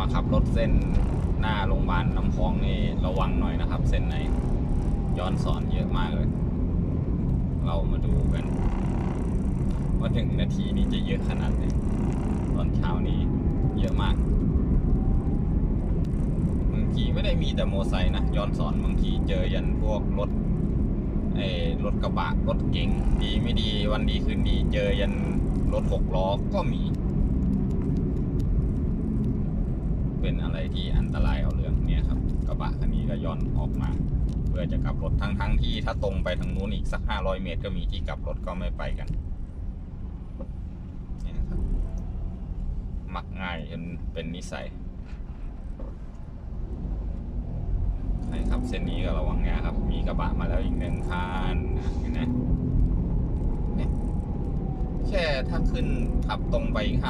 มาขับรถเส้นหน้าโรงพยาบาลน้ำพองนี่ระวังหน่อยนะครับ เส้นไหนย้อนสอนเยอะมากเลย เรามาดูกัน ว่าถึงนาทีนี้จะเยอะขนาดไหนตอนเช้านี้เยอะมากบางทีไม่ได้มีแต่โมไซค์นะย้อนสอนบางทีเจอยันพวกรถเออรถกระบะรถเก๋งดีไม่ดีวันดีคืนดี เจอยันรถหกล้อก็มี เป็นอะไรที่อันตรายเอาเรื่องเนี่ยครับกระบะคันนี้ก็ย้อนออกมา เพื่อจะกลับรถทั้งทั้งๆที่ถ้าตรงไปทางนู้นอีกสักห้าร้อยเมตร ก็มีที่กลับรถก็ไม่ไปกันนี่นะครับมักง่ายจนเป็นนิสัยใช่ครับเส้นนี้ก็ระวังนะครับ มีกระบะมาแล้วอีกหนึ่งคันนะเนี่ยแค่ถ้าขึ้นขับตรงไปอีกห้า